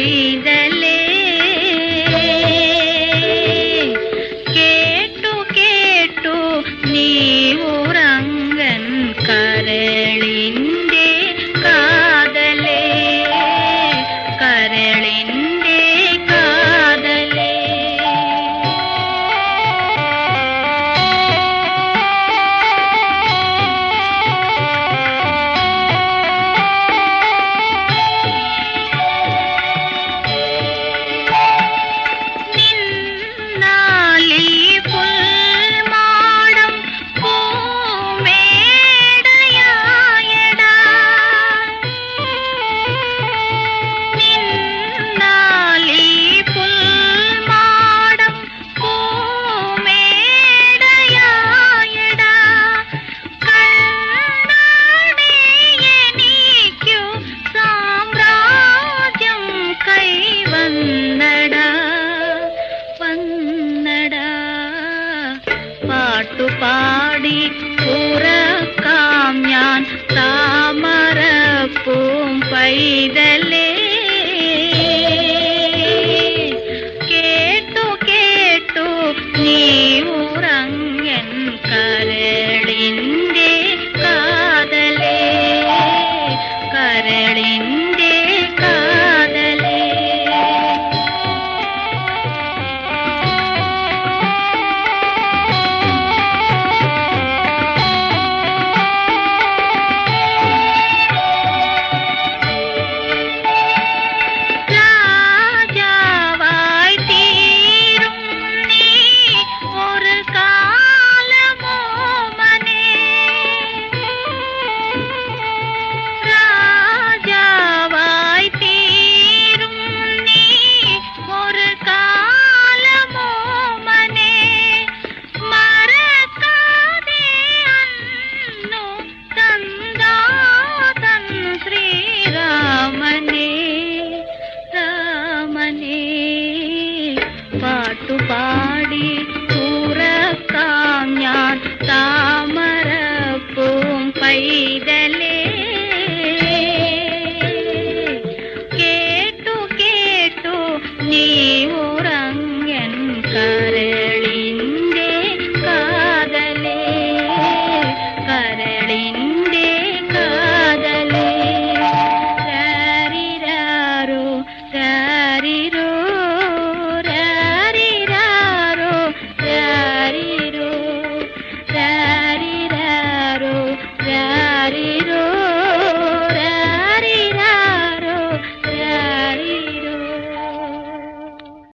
താമരപ്പൂം പാട്ടുപാടി ഉറക്കാം ഞാൻ താമരപ്പൂം പൈതൽ പാട്ടുപാടി ഉറക്കാം ഞാൻ താമരപ്പൂം പൈതലേ. കേട്ടു കേട്ടു നീ